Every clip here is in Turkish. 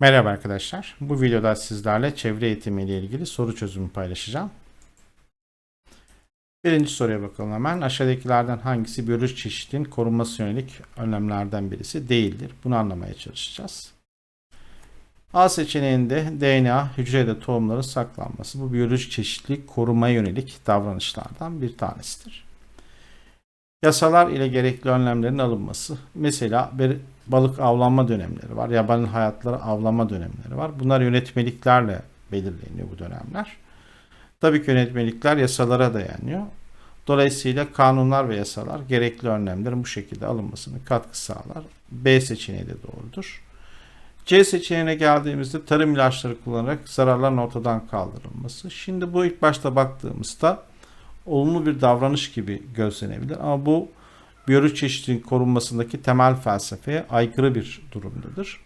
Merhaba arkadaşlar. Bu videoda sizlerle çevre eğitimi ile ilgili soru çözümü paylaşacağım. Birinci soruya bakalım hemen. Aşağıdakilerden hangisi biyolojik çeşitliliğin korunması yönelik önlemlerden birisi değildir? Bunu anlamaya çalışacağız. A seçeneğinde DNA hücrede tohumların saklanması. Bu biyolojik çeşitlilik korumaya yönelik davranışlardan bir tanesidir. Yasalar ile gerekli önlemlerin alınması. Mesela bir balık avlanma dönemleri var. Yabani hayatları avlanma dönemleri var. Bunlar yönetmeliklerle belirleniyor bu dönemler. Tabii ki yönetmelikler yasalara dayanıyor. Dolayısıyla kanunlar ve yasalar gerekli önlemlerin bu şekilde alınmasına katkı sağlar. B seçeneği de doğrudur. C seçeneğine geldiğimizde tarım ilaçları kullanarak zararların ortadan kaldırılması. Şimdi bu ilk başta baktığımızda olumlu bir davranış gibi gözlenebilir ama bu biyolojik çeşitliliğin korunmasındaki temel felsefeye aykırı bir durumdadır.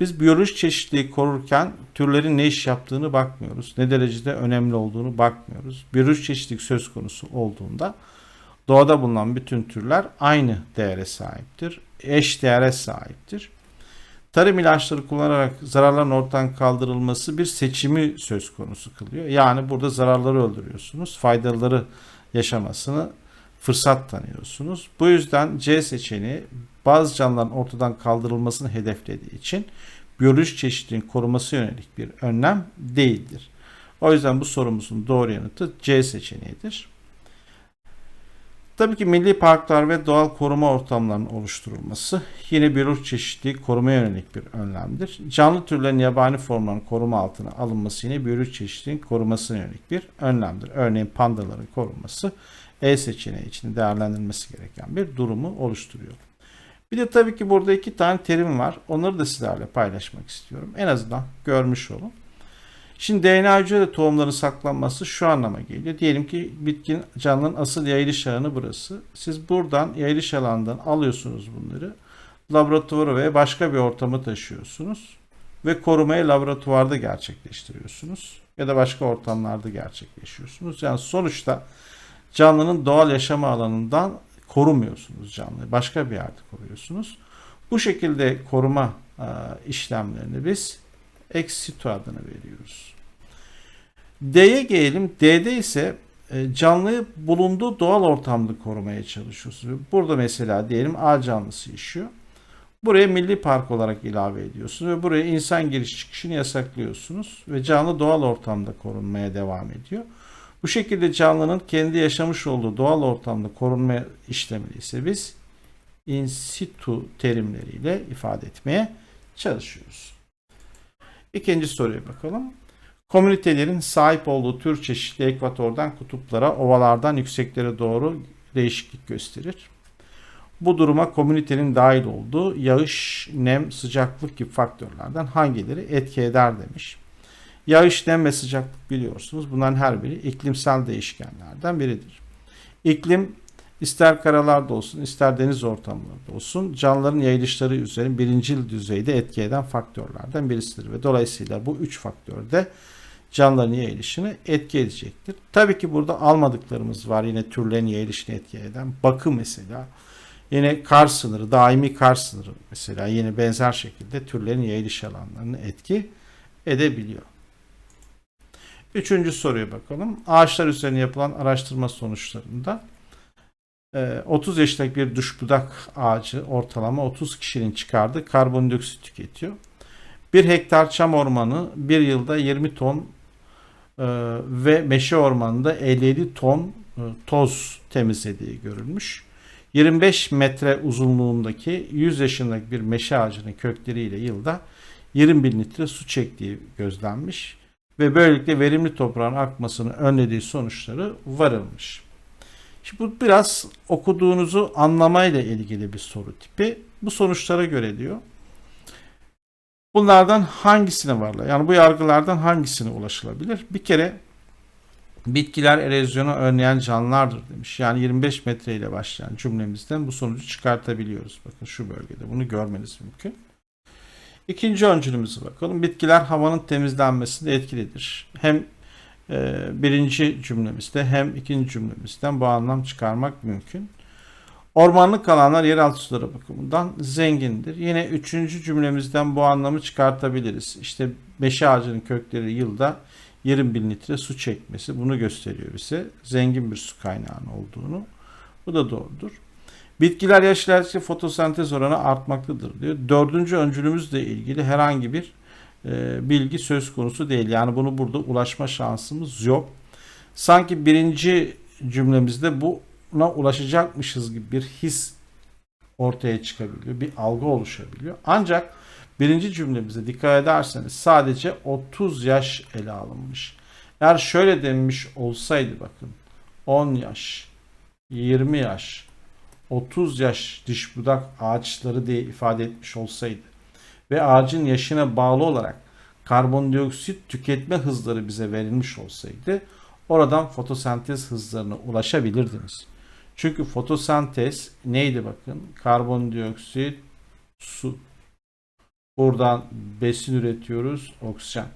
Biz biyolojik çeşitliliği korurken türlerin ne iş yaptığını bakmıyoruz. Ne derecede önemli olduğunu bakmıyoruz. Biyolojik çeşitlilik söz konusu olduğunda doğada bulunan bütün türler aynı değere sahiptir. Eş değere sahiptir. Tarım ilaçları kullanarak zararların ortadan kaldırılması bir seçimi söz konusu kılıyor. Yani burada zararları öldürüyorsunuz. Faydaları yaşamasını fırsat tanıyorsunuz. Bu yüzden C seçeneği bazı canlıların ortadan kaldırılmasını hedeflediği için biyolojik çeşitliliğin koruması yönelik bir önlem değildir. O yüzden bu sorumuzun doğru yanıtı C seçeneğidir. Tabii ki milli parklar ve doğal koruma ortamlarının oluşturulması yine biyolojik çeşitliliği korumaya yönelik bir önlemdir. Canlı türlerin yabani formların koruma altına alınması yine biyolojik çeşitliliğin korumasına yönelik bir önlemdir. Örneğin pandaların korunması E seçeneği için değerlendirilmesi gereken bir durumu oluşturuyor. Bir de tabii ki burada iki tane terim var. Onları da sizlerle paylaşmak istiyorum. En azından görmüş olun. Şimdi DNA hücrede tohumların saklanması şu anlama geliyor. Diyelim ki bitkin canlının asıl yayılış alanı burası. Siz buradan yayılış alanından alıyorsunuz bunları. Laboratuvara ve başka bir ortama taşıyorsunuz. Ve korumayı laboratuvarda gerçekleştiriyorsunuz. Ya da başka ortamlarda gerçekleştiriyorsunuz. Yani sonuçta canlının doğal yaşama alanından korumuyorsunuz canlıyı. Başka bir yerde koruyorsunuz. Bu şekilde koruma işlemlerini biz ex situ adını veriyoruz. D'ye gelelim. D'de ise e, canlıyı bulunduğu doğal ortamda korumaya çalışıyorsunuz. Burada mesela diyelim A canlısı yaşıyor. Buraya milli park olarak ilave ediyorsunuz ve buraya insan giriş çıkışını yasaklıyorsunuz ve canlı doğal ortamda korunmaya devam ediyor. Bu şekilde canlının kendi yaşamış olduğu doğal ortamda korunma işlemini ise biz in situ terimleriyle ifade etmeye çalışıyoruz. İkinci soruya bakalım. Komünitelerin sahip olduğu tür çeşitli ekvatordan kutuplara, ovalardan yükseklere doğru değişiklik gösterir. Bu duruma komünitenin dahil olduğu yağış, nem, sıcaklık gibi faktörlerden hangileri etki eder demiş. Yağış, nem ve sıcaklık biliyorsunuz. Bunların her biri iklimsel değişkenlerden biridir. İklim ister karalarda olsun ister deniz ortamlarında olsun canlıların yayılışları üzerine birincil düzeyde etki eden faktörlerden birisidir. Ve dolayısıyla bu üç faktör de canlıların yayılışını etki edecektir. Tabii ki burada almadıklarımız var yine türlerin yayılışını etki eden. Bakı mesela. Yine kar sınırı, daimi kar sınırı mesela yine benzer şekilde türlerin yayılış alanlarını etki edebiliyor. Üçüncü soruya bakalım. Ağaçlar üzerine yapılan araştırma sonuçlarında 30 yaşındaki bir düşbudak ağacı ortalama 30 kişinin çıkardığı karbondioksit tüketiyor. Bir hektar çam ormanı bir yılda 20 ton ve meşe ormanında 57 ton toz temizlediği görülmüş. 25 metre uzunluğundaki 100 yaşındaki bir meşe ağacının kökleriyle yılda 20 bin litre su çektiği gözlenmiş ve böylelikle verimli toprağın akmasını önlediği sonuçları varılmış. Şimdi bu biraz okuduğunuzu anlamayla ilgili bir soru tipi. Bu sonuçlara göre diyor. Bunlardan hangisine varlar? Yani bu yargılardan hangisine ulaşılabilir? Bir kere bitkiler erozyonu önleyen canlılardır demiş. Yani 25 metre ile başlayan cümlemizden bu sonucu çıkartabiliyoruz. Bakın şu bölgede bunu görmeniz mümkün. İkinci öncülümüze bakalım. Bitkiler havanın temizlenmesinde etkilidir. Hem birinci cümlemizde hem ikinci cümlemizden bu anlam çıkarmak mümkün. Ormanlık alanlar yeraltı suları bakımından zengindir. Yine üçüncü cümlemizden bu anlamı çıkartabiliriz. İşte meşe ağacının kökleri yılda 20 bin litre su çekmesi bunu gösteriyor bize. Zengin bir su kaynağının olduğunu. Bu da doğrudur. Bitkiler yaş ilerledikçe fotosentez oranı artmaktadır diyor. Dördüncü öncülümüzle ilgili herhangi bir e, bilgi söz konusu değil. Yani bunu burada ulaşma şansımız yok. Sanki birinci cümlemizde buna ulaşacakmışız gibi bir his ortaya çıkabiliyor. Bir algı oluşabiliyor. Ancak birinci cümlemizde dikkat ederseniz sadece 30 yaş ele alınmış. Eğer şöyle denmiş olsaydı bakın 10 yaş, 20 yaş, 30 yaş diş budak ağaçları diye ifade etmiş olsaydı ve ağacın yaşına bağlı olarak karbondioksit tüketme hızları bize verilmiş olsaydı oradan fotosentez hızlarına ulaşabilirdiniz. Çünkü fotosentez neydi bakın? Karbondioksit, su. Buradan besin üretiyoruz, oksijen.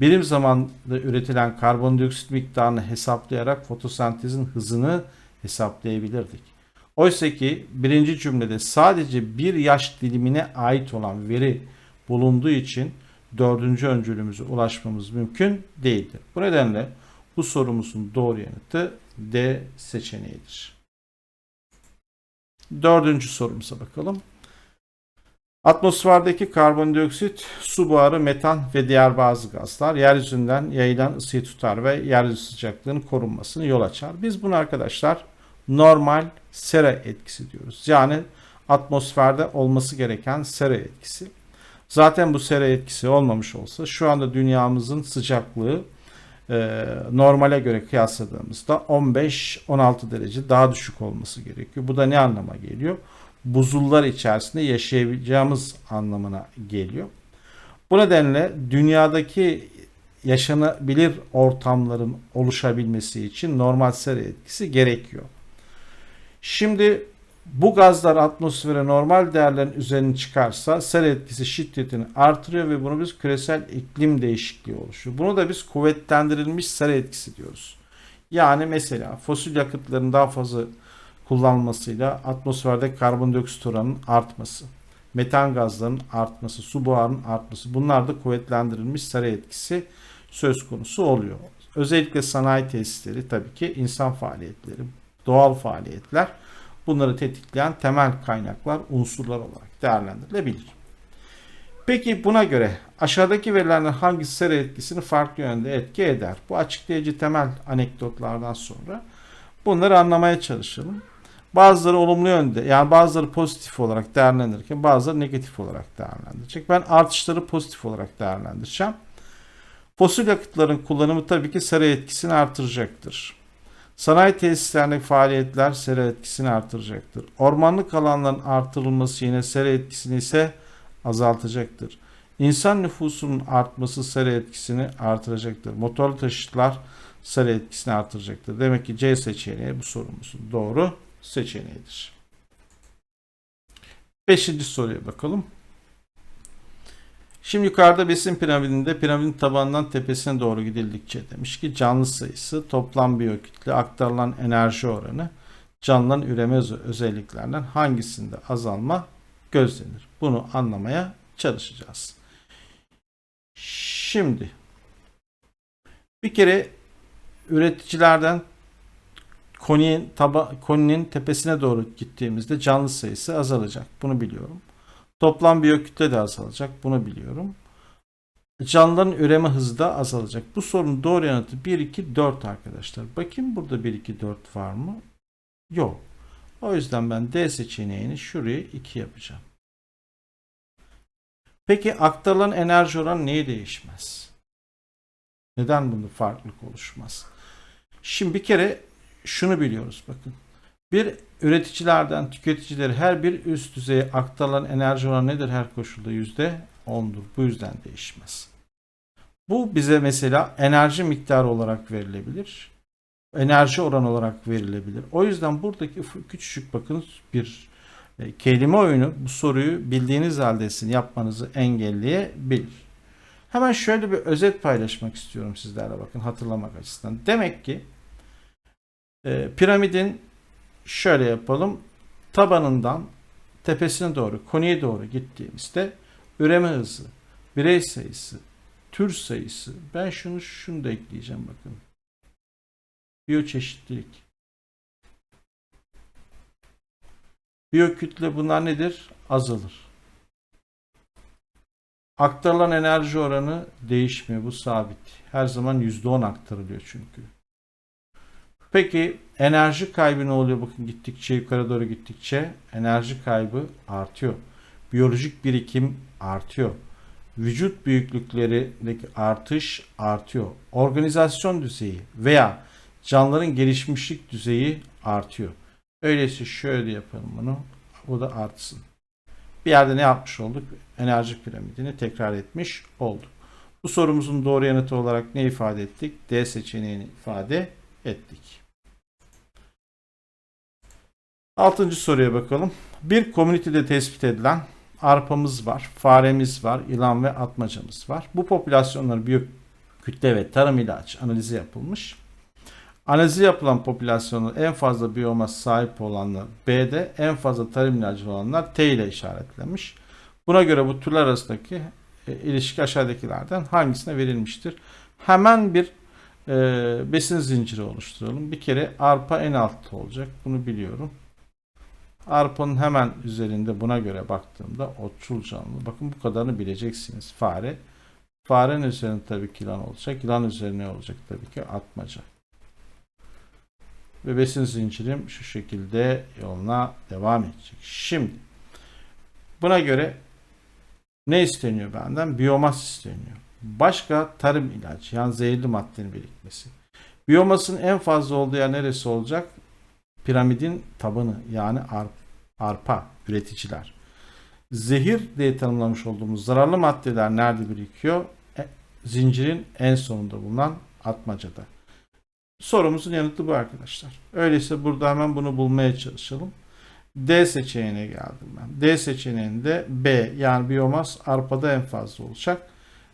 Birim zamanda üretilen karbondioksit miktarını hesaplayarak fotosentezin hızını hesaplayabilirdik. Oysa ki birinci cümlede sadece bir yaş dilimine ait olan veri bulunduğu için dördüncü öncülümüze ulaşmamız mümkün değildir. Bu nedenle bu sorumuzun doğru yanıtı D seçeneğidir. Dördüncü sorumuza bakalım. Atmosferdeki karbondioksit, su buharı, metan ve diğer bazı gazlar yeryüzünden yayılan ısıyı tutar ve yeryüzü sıcaklığının korunmasını yol açar. Biz bunu arkadaşlar normal sera etkisi diyoruz. Yani atmosferde olması gereken sera etkisi. Zaten bu sera etkisi olmamış olsa şu anda dünyamızın sıcaklığı e, normale göre kıyasladığımızda 15-16 derece daha düşük olması gerekiyor. Bu da ne anlama geliyor? Buzullar içerisinde yaşayabileceğimiz anlamına geliyor. Bu nedenle dünyadaki yaşanabilir ortamların oluşabilmesi için normal sera etkisi gerekiyor. Şimdi bu gazlar atmosfere normal değerlerin üzerine çıkarsa sera etkisi şiddetini artırıyor ve bunu biz küresel iklim değişikliği oluşuyor. Bunu da biz kuvvetlendirilmiş sera etkisi diyoruz. Yani mesela fosil yakıtların daha fazla kullanılmasıyla atmosferde karbondioksit oranının artması, metan gazlarının artması, su buharının artması bunlar da kuvvetlendirilmiş sera etkisi söz konusu oluyor. Özellikle sanayi tesisleri tabii ki insan faaliyetleri, doğal faaliyetler bunları tetikleyen temel kaynaklar, unsurlar olarak değerlendirilebilir. Peki buna göre aşağıdaki verilerden hangisi sera etkisini farklı yönde etki eder? Bu açıklayıcı temel anekdotlardan sonra bunları anlamaya çalışalım. Bazıları olumlu yönde yani bazıları pozitif olarak değerlendirirken bazıları negatif olarak değerlendirecek. Ben artışları pozitif olarak değerlendireceğim. Fosil yakıtların kullanımı tabii ki sera etkisini artıracaktır. Sanayi tesislerindeki faaliyetler sera etkisini artıracaktır. Ormanlık alanların artırılması yine sera etkisini ise azaltacaktır. İnsan nüfusunun artması sera etkisini artıracaktır. Motorlu taşıtlar sera etkisini artıracaktır. Demek ki C seçeneği bu sorumuzun doğru seçeneğidir. Beşinci soruya bakalım. Şimdi yukarıda besin piramidinde piramidin tabanından tepesine doğru gidildikçe demiş ki canlı sayısı, toplam biyokütle, aktarılan enerji oranı, canlıların üreme özelliklerinden hangisinde azalma gözlenir? Bunu anlamaya çalışacağız. Şimdi bir kere üreticilerden koninin, taba, koninin tepesine doğru gittiğimizde canlı sayısı azalacak. Bunu biliyorum. Toplam biyokütle de azalacak. Bunu biliyorum. Canlıların üreme hızı da azalacak. Bu sorunun doğru yanıtı 1, 2, 4 arkadaşlar. Bakayım burada 1, 2, 4 var mı? Yok. O yüzden ben D seçeneğini şuraya 2 yapacağım. Peki aktarılan enerji oranı neye değişmez? Neden bunda farklılık oluşmaz? Şimdi bir kere şunu biliyoruz bakın. Bir üreticilerden tüketicileri her bir üst düzeye aktarılan enerji oranı nedir her koşulda? Yüzde 10'dur. Bu yüzden değişmez. Bu bize mesela enerji miktarı olarak verilebilir. Enerji oranı olarak verilebilir. O yüzden buradaki küçücük bakın bir e, kelime oyunu bu soruyu bildiğiniz halde yapmanızı engelleyebilir. Hemen şöyle bir özet paylaşmak istiyorum sizlerle bakın hatırlamak açısından. Demek ki e, piramidin şöyle yapalım. tabanından tepesine doğru, koniye doğru gittiğimizde üreme hızı, birey sayısı, tür sayısı, ben şunu şunu da ekleyeceğim bakın. Biyoçeşitlilik. Biyokütle bunlar nedir? Azalır. Aktarılan enerji oranı değişmiyor. Bu sabit. Her zaman %10 aktarılıyor çünkü. Peki enerji kaybı ne oluyor? Bakın gittikçe yukarı doğru gittikçe enerji kaybı artıyor. Biyolojik birikim artıyor. Vücut büyüklüklerindeki artış artıyor. Organizasyon düzeyi veya canlıların gelişmişlik düzeyi artıyor. Öyleyse şöyle yapalım bunu. Bu da artsın. Bir yerde ne yapmış olduk? Enerji piramidini tekrar etmiş olduk. Bu sorumuzun doğru yanıtı olarak ne ifade ettik? D seçeneğini ifade ettik. Altıncı soruya bakalım. Bir komünitede tespit edilen arpamız var, faremiz var, yılan ve atmacamız var. Bu popülasyonların büyük kütle ve tarım ilaç analizi yapılmış. Analizi yapılan popülasyonun en fazla biyoma sahip olanlar B'de, en fazla tarım ilacı olanlar T ile işaretlenmiş. Buna göre bu türler arasındaki e, ilişki aşağıdakilerden hangisine verilmiştir? Hemen bir e, besin zinciri oluşturalım. Bir kere arpa en altta olacak. Bunu biliyorum. Arpanın hemen üzerinde buna göre baktığımda otçul canlı. Bakın bu kadarını bileceksiniz. Fare. Farenin üzerinde tabii ki yılan olacak. Yılan üzerine olacak tabii ki atmaca. Ve besin zincirim şu şekilde yoluna devam edecek. Şimdi buna göre ne isteniyor benden? Biyomas isteniyor. Başka tarım ilacı yani zehirli maddenin birikmesi. Biyomasın en fazla olduğu yer neresi olacak? Piramidin tabanı yani arp, arpa üreticiler. Zehir diye tanımlamış olduğumuz zararlı maddeler nerede birikiyor? E, zincirin en sonunda bulunan atmacada. Sorumuzun yanıtı bu arkadaşlar. Öyleyse burada hemen bunu bulmaya çalışalım. D seçeneğine geldim ben. D seçeneğinde B yani biyomas arpada en fazla olacak.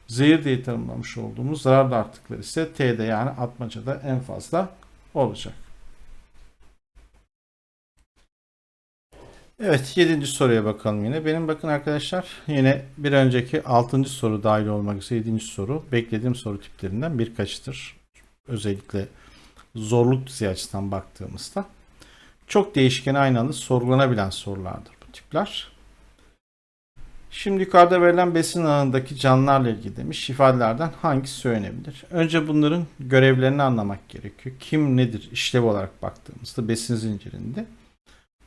Zehir diye tanımlamış olduğumuz zararlı artıklar ise T'de yani atmacada en fazla olacak. Evet 7. soruya bakalım yine. Benim bakın arkadaşlar yine bir önceki 6. soru dahil olmak üzere 7. soru beklediğim soru tiplerinden birkaçtır. Özellikle zorluk düzeyi açısından baktığımızda çok değişken aynı anda sorgulanabilen sorulardır bu tipler. Şimdi yukarıda verilen besin ağındaki canlılarla ilgili demiş ifadelerden hangisi söylenebilir? Önce bunların görevlerini anlamak gerekiyor. Kim nedir işlev olarak baktığımızda besin zincirinde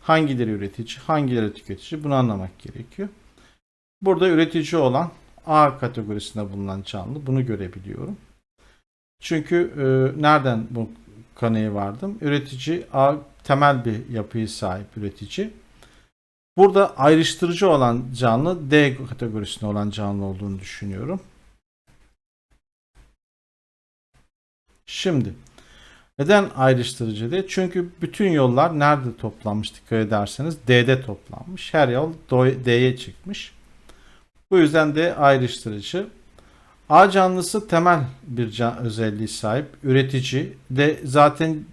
hangileri üretici, hangileri tüketici bunu anlamak gerekiyor. Burada üretici olan A kategorisinde bulunan canlı bunu görebiliyorum. Çünkü e, nereden bu kanıya vardım? Üretici A temel bir yapıyı sahip üretici. Burada ayrıştırıcı olan canlı D kategorisinde olan canlı olduğunu düşünüyorum. Şimdi neden ayrıştırıcı diye? Çünkü bütün yollar nerede toplanmış dikkat ederseniz D'de toplanmış. Her yol D'ye çıkmış. Bu yüzden de ayrıştırıcı. A canlısı temel bir can özelliği sahip. Üretici de zaten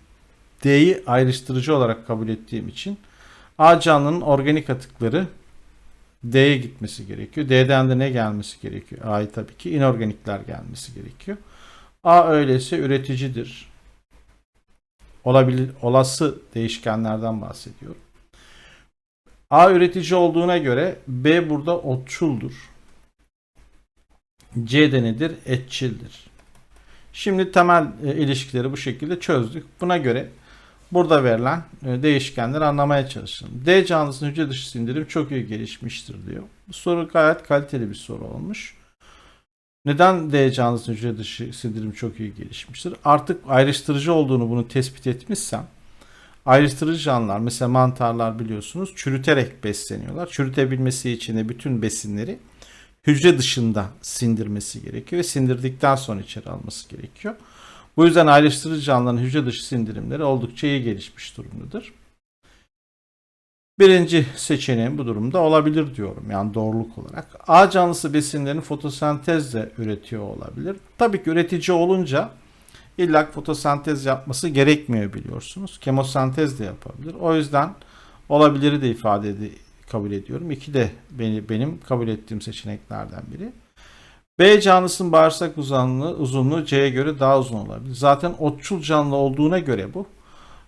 D'yi ayrıştırıcı olarak kabul ettiğim için A canlının organik atıkları D'ye gitmesi gerekiyor. D'den de ne gelmesi gerekiyor? A'yı tabii ki inorganikler gelmesi gerekiyor. A öyleyse üreticidir. Olabilir, olası değişkenlerden bahsediyorum. A üretici olduğuna göre B burada otçuldur. C de nedir? Etçildir. Şimdi temel e, ilişkileri bu şekilde çözdük. Buna göre burada verilen e, değişkenleri anlamaya çalışalım. D canlısının hücre dışı sindirim çok iyi gelişmiştir diyor. Bu soru gayet kaliteli bir soru olmuş. Neden D canlısının hücre dışı sindirim çok iyi gelişmiştir? Artık ayrıştırıcı olduğunu bunu tespit etmişsem ayrıştırıcı canlılar mesela mantarlar biliyorsunuz çürüterek besleniyorlar. Çürütebilmesi için de bütün besinleri hücre dışında sindirmesi gerekiyor ve sindirdikten sonra içeri alması gerekiyor. Bu yüzden ayrıştırıcı canlıların hücre dışı sindirimleri oldukça iyi gelişmiş durumdadır. Birinci seçeneğim bu durumda olabilir diyorum yani doğruluk olarak. A canlısı besinlerini fotosentezle üretiyor olabilir. Tabii ki üretici olunca illa fotosentez yapması gerekmiyor biliyorsunuz. Kemosentez de yapabilir. O yüzden Olabiliri de ifade edi- kabul ediyorum. 2 de beni, benim kabul ettiğim seçeneklerden biri. B canlısının bağırsak uzunluğu, uzunluğu C'ye göre daha uzun olabilir. Zaten otçul canlı olduğuna göre bu.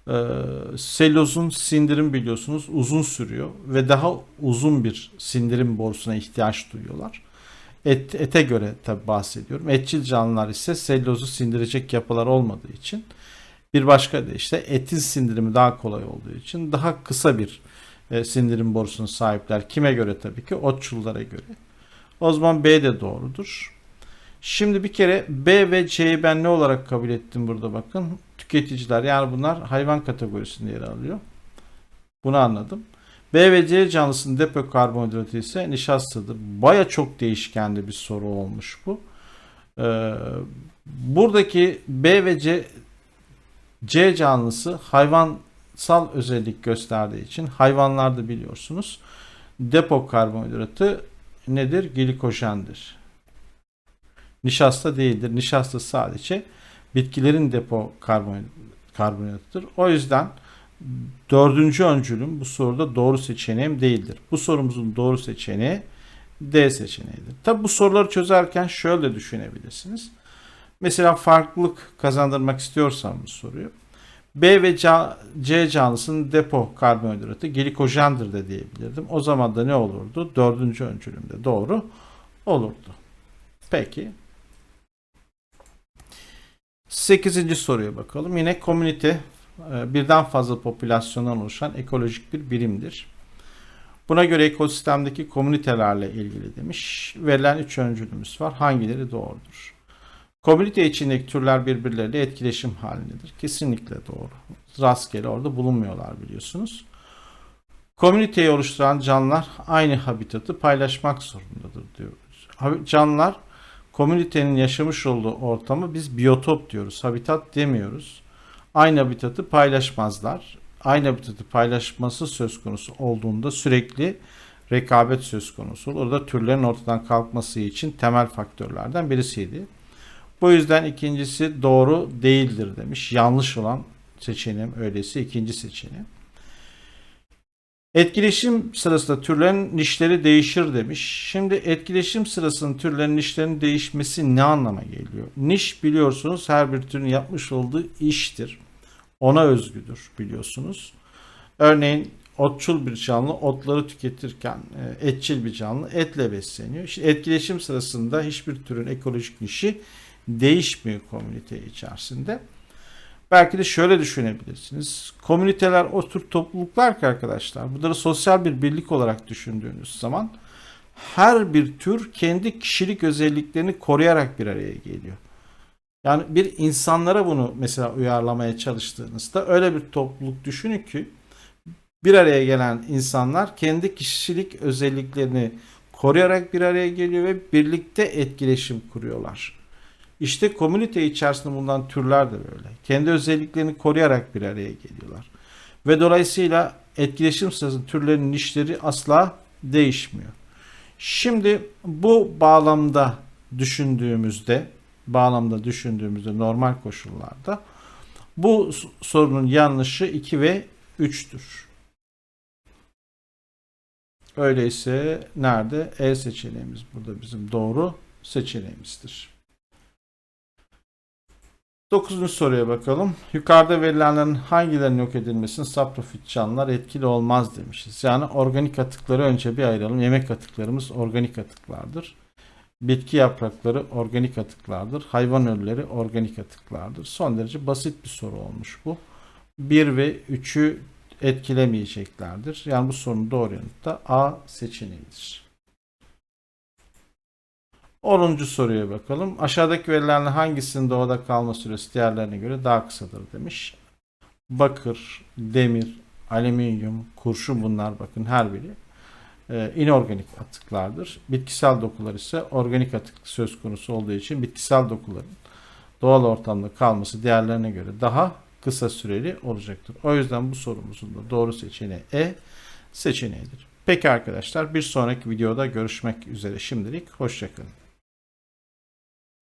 Ee, selozun sindirim biliyorsunuz uzun sürüyor ve daha uzun bir sindirim borusuna ihtiyaç duyuyorlar. Et, ete göre tabi bahsediyorum. Etçil canlılar ise sellozu sindirecek yapılar olmadığı için bir başka deyişle etin sindirimi daha kolay olduğu için daha kısa bir e, sindirim borusuna sahipler. Kime göre tabii ki? Otçullara göre. O zaman B de doğrudur. Şimdi bir kere B ve C'yi ben ne olarak kabul ettim burada bakın. Tüketiciler yani bunlar hayvan kategorisinde yer alıyor. Bunu anladım. B ve C canlısının depo karbonhidratı ise nişastadır. Baya çok değişkenli bir soru olmuş bu. Ee, buradaki B ve C C canlısı hayvansal özellik gösterdiği için hayvanlarda biliyorsunuz depo karbonhidratı nedir? Glikojendir. Nişasta değildir. Nişasta sadece bitkilerin depo karbon, karbonhidratıdır. O yüzden dördüncü öncülüm bu soruda doğru seçeneğim değildir. Bu sorumuzun doğru seçeneği D seçeneğidir. Tabi bu soruları çözerken şöyle düşünebilirsiniz. Mesela farklılık kazandırmak istiyorsam bu soruyu. B ve C, C canlısının depo karbonhidratı glikojendir de diyebilirdim. O zaman da ne olurdu? Dördüncü öncülümde doğru olurdu. Peki. Sekizinci soruya bakalım. Yine komünite e, birden fazla popülasyondan oluşan ekolojik bir birimdir. Buna göre ekosistemdeki komünitelerle ilgili demiş. Verilen üç öncülümüz var. Hangileri doğrudur? Komünite içindeki türler birbirleriyle etkileşim halindedir. Kesinlikle doğru. Rastgele orada bulunmuyorlar biliyorsunuz. Komüniteyi oluşturan canlılar aynı habitatı paylaşmak zorundadır diyoruz. Canlılar komünitenin yaşamış olduğu ortamı biz biyotop diyoruz. Habitat demiyoruz. Aynı habitatı paylaşmazlar. Aynı habitatı paylaşması söz konusu olduğunda sürekli rekabet söz konusu olur. Orada türlerin ortadan kalkması için temel faktörlerden birisiydi. Bu yüzden ikincisi doğru değildir demiş. Yanlış olan seçeneğim öyleyse ikinci seçeneğim. Etkileşim sırasında türlerin nişleri değişir demiş. Şimdi etkileşim sırasında türlerin nişlerinin değişmesi ne anlama geliyor? Niş biliyorsunuz her bir türün yapmış olduğu iştir. Ona özgüdür biliyorsunuz. Örneğin otçul bir canlı otları tüketirken e, etçil bir canlı etle besleniyor. İşte etkileşim sırasında hiçbir türün ekolojik nişi değişmiyor komünite içerisinde. Belki de şöyle düşünebilirsiniz. Komüniteler o tür topluluklar ki arkadaşlar. Bunları sosyal bir birlik olarak düşündüğünüz zaman her bir tür kendi kişilik özelliklerini koruyarak bir araya geliyor. Yani bir insanlara bunu mesela uyarlamaya çalıştığınızda öyle bir topluluk düşünün ki bir araya gelen insanlar kendi kişilik özelliklerini koruyarak bir araya geliyor ve birlikte etkileşim kuruyorlar. İşte komünite içerisinde bulunan türler de böyle. Kendi özelliklerini koruyarak bir araya geliyorlar. Ve dolayısıyla etkileşim sırasında türlerin nişleri asla değişmiyor. Şimdi bu bağlamda düşündüğümüzde, bağlamda düşündüğümüzde normal koşullarda bu sorunun yanlışı 2 ve 3'tür. Öyleyse nerede? E seçeneğimiz burada bizim doğru seçeneğimizdir. Dokuzuncu soruya bakalım. Yukarıda verilenlerin hangilerinin yok edilmesinin saprofit canlılar etkili olmaz demişiz. Yani organik atıkları önce bir ayıralım. Yemek atıklarımız organik atıklardır. Bitki yaprakları organik atıklardır. Hayvan ölüleri organik atıklardır. Son derece basit bir soru olmuş bu. 1 ve 3'ü etkilemeyeceklerdir. Yani bu sorunun doğru yanıtı da A seçeneğidir. 10. soruya bakalım. Aşağıdaki verilerle hangisinin doğada kalma süresi diğerlerine göre daha kısadır demiş. Bakır, demir, alüminyum, kurşun bunlar bakın her biri e, inorganik atıklardır. Bitkisel dokular ise organik atık söz konusu olduğu için bitkisel dokuların doğal ortamda kalması diğerlerine göre daha kısa süreli olacaktır. O yüzden bu sorumuzun da doğru seçeneği E seçeneğidir. Peki arkadaşlar bir sonraki videoda görüşmek üzere şimdilik hoşçakalın.